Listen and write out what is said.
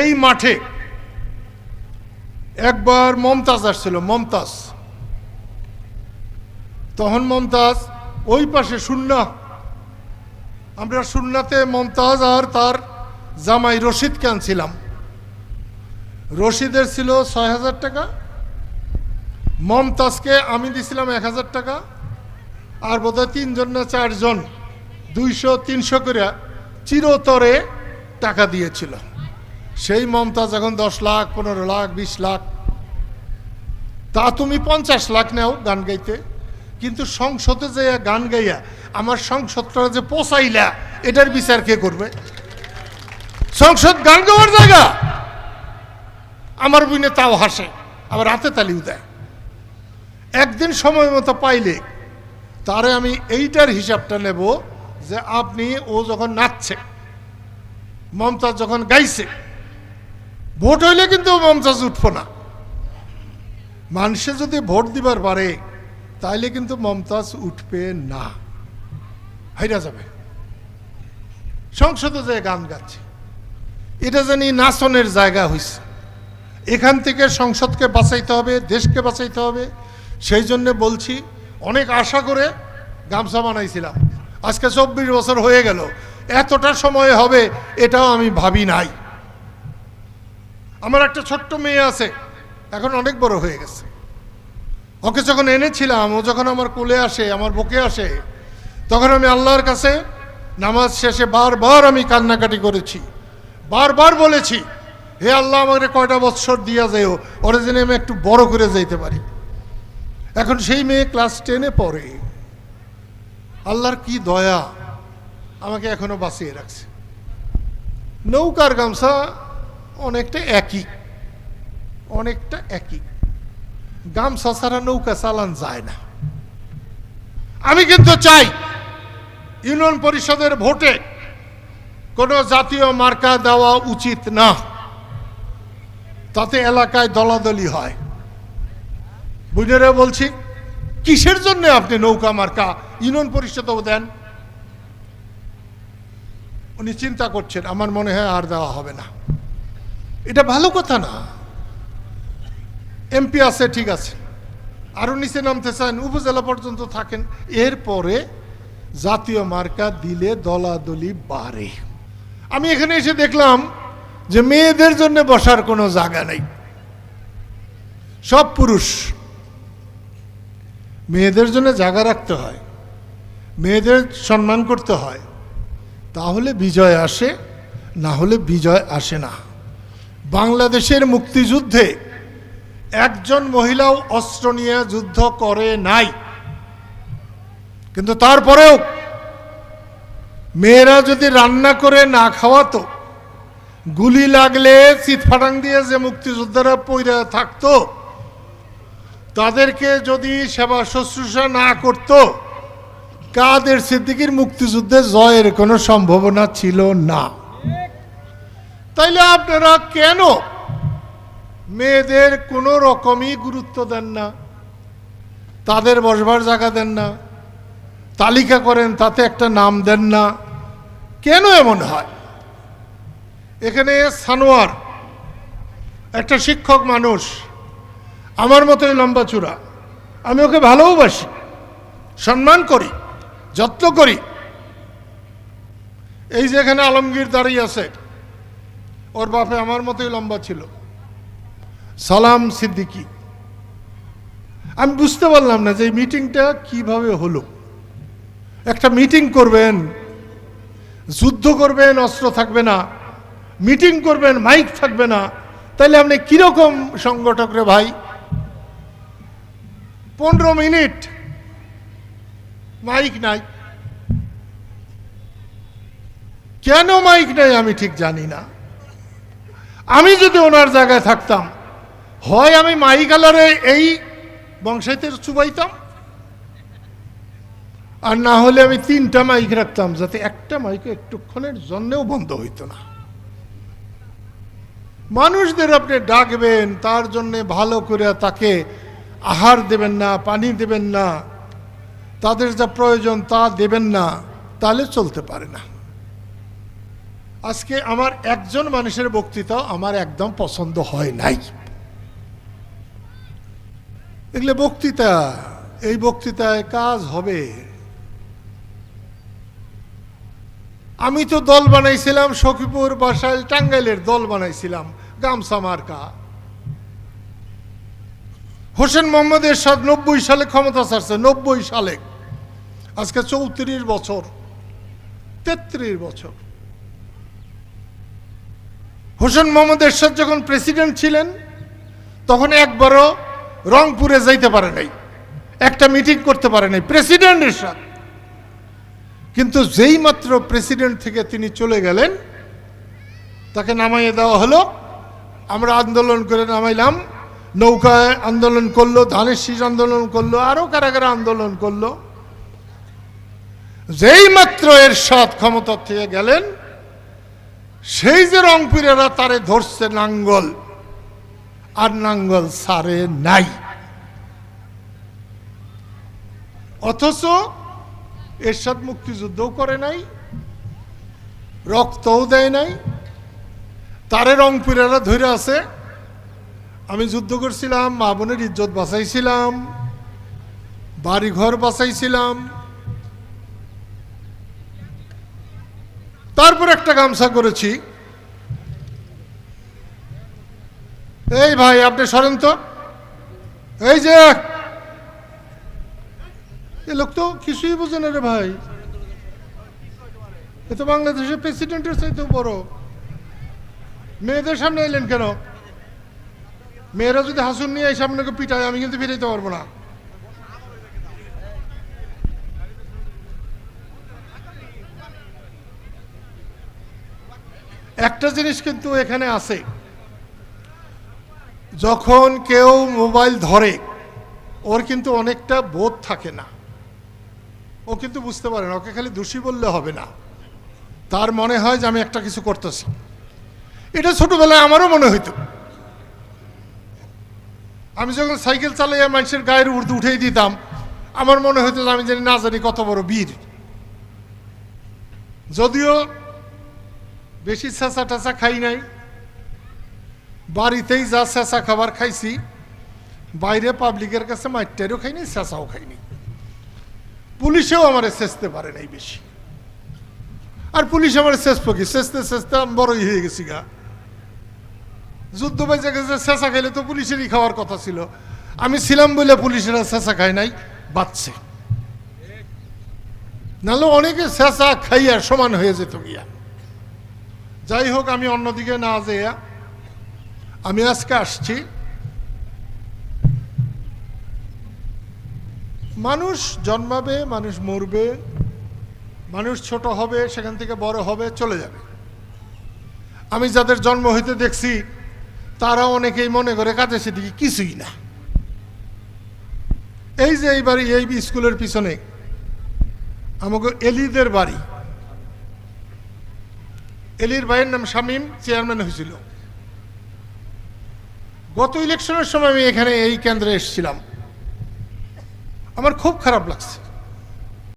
এই মাঠে একবার মমতাজ আসছিল, মমতাজ। তখন মমতাজ ওই পাশে শূন্য। আমরা শূন্যতে মমতাজ আর তার জামাই রশিদকে আনছিলাম রশিদের ছিল ছয় হাজার টাকা, মমতাজকে আমি দিছিলাম এক হাজার টাকা, আর বোধহয় তিনজন না চারজন, দুইশো, তিনশো করে চিরতরে টাকা দিয়েছিল। সেই মমতাজ এখন দশ লাখ, পনেরো লাখ, বিশ লাখ, তা তুমি পঞ্চাশ লাখ নেও গান গাইতে। কিন্তু সংসদে যে গান গাইয়া, আমার সংসদটা যে পোষাইলা এটার বিচার কে করবে? সংসদ গান গাওয়ার জায়গা। আমার বুনে তাও হাসে, আবার রাতে তালিও দেয়। একদিন সময় মতো পাইলে, তারে আমি এইটার হিসাবটা নেব যে আপনি ও যখন নাচছে মমতাজ যখন গাইছে ভোট হইলে কিন্তু মমতাজ উঠবো না। মানুষে যদি ভোট দিবার পারে, তাইলে কিন্তু মমতাজ উঠবে না। হাইরা যাবে। সংসদে যে গান গাচ্ছে, এটা জানি নাচনের জায়গা হয়েছে এখান থেকে সংসদকে বাঁচাইতে হবে, দেশকে বাঁচাইতে হবে। সেই জন্য বলছি, অনেক আশা করে গামছা বানাইছিলাম। আজকে চব্বিশ বছর হয়ে গেল। এতটা সময় হবে, এটাও আমি ভাবি নাই। আমার একটা ছোট্ট মেয়ে আছে, এখন অনেক বড় হয়ে গেছে। ওকে যখন এনেছিলাম, ও যখন আমার কোলে আসে, আমার বুকে আসে, তখন আমি আল্লাহর কাছে নামাজ শেষে বারবার আমি কান্নাকাটি করেছি। বারবার বলেছি, হে আল্লাহ, আমাকে কয়টা বৎসর দিয়া যাও ওরে যেন আমি একটু বড় করে যাইতে পারি। এখন সেই মেয়ে ক্লাস টেনে পড়ে। আল্লাহর কি দয়া আমাকে এখনও বাঁচিয়ে রাখছে। নৌকার গামছা অনেকটা একই অনেকটা একই। গামছা ছাড়া নৌকা চালান যায় না। আমি কিন্তু চাই ইউনিয়ন পরিষদের ভোটে কোনো জাতীয় মার্কা দেওয়া উচিত না। তাতে এলাকায় দলাদলি হয়। বুঝেরা বলছি, কিসের জন্য আপনি নৌকা মার্কা ইউনিয়ন পরিষদও দেন? উনি চিন্তা করছেন, আমার মনে হয় আর দেওয়া হবে না। এটা ভালো কথা না। এমপি আছে, ঠিক আছে। আরও নিচে নামতে চান, উপজেলা পর্যন্ত থাকেন। এরপরে জাতীয় মার্কা দিলে দলাদলি বাড়ে। আমি এখানে এসে দেখলাম যে মেয়েদের জন্য বসার কোনো জায়গা নেই। সব পুরুষ। মেয়েদের জন্য জায়গা রাখতে হয়। মেয়েদের সম্মান করতে হয়। তাহলে বিজয় আসে, না হলে বিজয় আসে না। বাংলাদেশের মুক্তিযুদ্ধে একজন মহিলাও অস্ত্র নিয়ে যুদ্ধ করে নাই। কিন্তু তারপরেও মেয়েরা যদি রান্না করে না খাওয়াতো, গুলি লাগলে চিৎফাটাং দিয়ে যে মুক্তিযোদ্ধারা পইরা থাকতো, তাদেরকে যদি সেবা শুশ্রূষা না করত, কাদের সিদ্দিকির মুক্তিযুদ্ধে জয়ের কোনো সম্ভাবনা ছিল না। তাইলে আপনারা কেন মেয়েদের কোনো রকমই গুরুত্ব দেন না? তাদের বসবার জায়গা দেন না? তালিকা করেন, তাতে একটা নাম দেন না? কেন এমন হয়? এখানে সানোয়ার, একটা শিক্ষক মানুষ, আমার মতোই লম্বা চূড়া। আমি ওকে ভালোবাসি, সম্মান করি, যত্ন করি। এই যে এখানে আলমগীর দাঁড়িয়ে আছে ওর বাপে আমার মতোই লম্বা ছিল। সালাম সিদ্দিকি। আমি বুঝতে পারলাম না যে এই মিটিংটা কীভাবে হলো। একটা মিটিং করবেন, যুদ্ধ করবেন, অস্ত্র থাকবে না। মিটিং করবেন, মাইক থাকবে না। তাহলে আপনি কীরকম সংগঠক রে ভাই? পনেরো মিনিট মাইক নাই। কেন মাইক নাই আমি ঠিক জানি না। আমি যদি ওনার জায়গায় থাকতাম, হয় আমি মাইক আলারে এই বংশাইতে চুবাইতাম, আর না হলে আমি তিনটা মাইক রাখতাম যাতে একটা মাইক একটুক্ষণের জন্যেও বন্ধ হইতো না। মানুষদের আপনি ডাকবেন, তার জন্য ভালো করে তাকে আহার দেবেন না, পানি দেবেন না, তাদের যা প্রয়োজন তা দেবেন না, তাহলে চলতে পারে না। আজকে আমার একজন মানুষের বক্তৃতা আমার একদম পছন্দ হয় নাই। এগুলো বক্তৃতা, এই বক্তৃতায় কাজ হবে। আমি তো দল বানাইছিলাম, সখীপুর, বাসাইল, টাঙ্গাইলের দল বানাইছিলাম, গামছা মার্কা। হোসেন মোহাম্মদ এরশাদ নব্বই সালে ক্ষমতা ছাড়ছে, নব্বই সালে। আজকে চৌত্রিশ বছর, তেত্রিশ বছর। হোসেন মোহাম্মদ এরশাদ যখন প্রেসিডেন্ট ছিলেন, তখন একবারও রংপুরে যাইতে পারে নাই। একটা মিটিং করতে পারে নাই। প্রেসিডেন্ট এরশাদ। কিন্তু যেই মাত্র প্রেসিডেন্ট থেকে তিনি চলে গেলেন, তাকে নামাইয়ে দেওয়া হলো। আমরা আন্দোলন করে নামাইলাম। নৌকায় আন্দোলন করল, ধানের শীষ আন্দোলন করল, আরও কারা কারা আন্দোলন করল। যেই মাত্র এর সৎ ক্ষমতার থেকে গেলেন সেই যে রংপুরেরা তারে ধরছে নাঙ্গল, আর নাঙ্গল সারে নাই। অথচ এরশাদ মুক্তিযুদ্ধও করে নাই, রক্তও দেয় নাই, তারে রংপুরেরা ধরে আছে। আমি যুদ্ধ করছিলাম, মা বোনের ইজ্জত বাঁচাইছিলাম, বাড়িঘর বাঁচাইছিলাম তারপর একটা গামছা করেছি। এই ভাই, আপনি সরেন তো। এই যে, এ লোক তো কিছুই বোঝে না রে ভাই। এ তো বাংলাদেশের প্রেসিডেন্টের চাইতে বড়। মেয়েদের সামনে এলেন কেন? মেয়েরা যদি হাসুন নিয়ে এই সামনে পিটায়, আমি কিন্তু ফিরে যেতে পারব না। একটা জিনিস কিন্তু এখানে আছে। যখন কেউ মোবাইল ধরে, ওর কিন্তু অনেকটা বোধ থাকে না। ও কিন্তু বুঝতে পারে না, ওকে খালি দোষী বললে হবে না। তার মনে হয় যে আমি একটা কিছু করতেছি। এটা ছোটবেলায় আমারও মনে হইতো। আমি যখন সাইকেল চালাইয়া মানুষের গায়ের উর্দু উঠেই দিতাম, আমার মনে হইতো আমি জানি না জানি কত বড় বীর। যদিও বেশি চেঁচা টেঁচা খাই নাই। বাড়িতেই যা চেঁচা খাবার খাইছি, বাইরে পাবলিকের কাছে মাইটারও খাইনি চেঁচাও খাইনি পুলিশেও আমার চেঁচতে পারে নাই বেশি। আর পুলিশ আমার শেষ পকি চেঁচতে চেঁচতে আমি বড়ই হয়ে গেছি গা। যুদ্ধ বেঁচে গেছে, চেঁচা খাইলে তো পুলিশেরই খাওয়ার কথা ছিল। আমি ছিলাম বলে পুলিশেরা চেঁচা খায় নাই বাচ্চে নাহলে অনেকে চেঁচা খাইয়া সমান হয়ে যেত গিয়া। যাই হোক, আমি অন্যদিকে না যেয়া আমি আজকে আসছি। মানুষ জন্মাবে, মানুষ মরবে, মানুষ ছোট হবে, সেখান থেকে বড় হবে, চলে যাবে। আমি যাদের জন্ম হইতে দেখছি, তারা অনেকেই মনে করে, কাজে সেদিকে কিছুই না। এই যে এই বাড়ি এই স্কুলের পিছনে, আমাকে এলিদের বাড়ি এলির ভাইয়ের নাম শামীম, চেয়ারম্যান হয়েছিল। গত ইলেকশনের সময় আমি এখানে এই কেন্দ্রে এসেছিলাম। আমার খুব খারাপ লাগছে।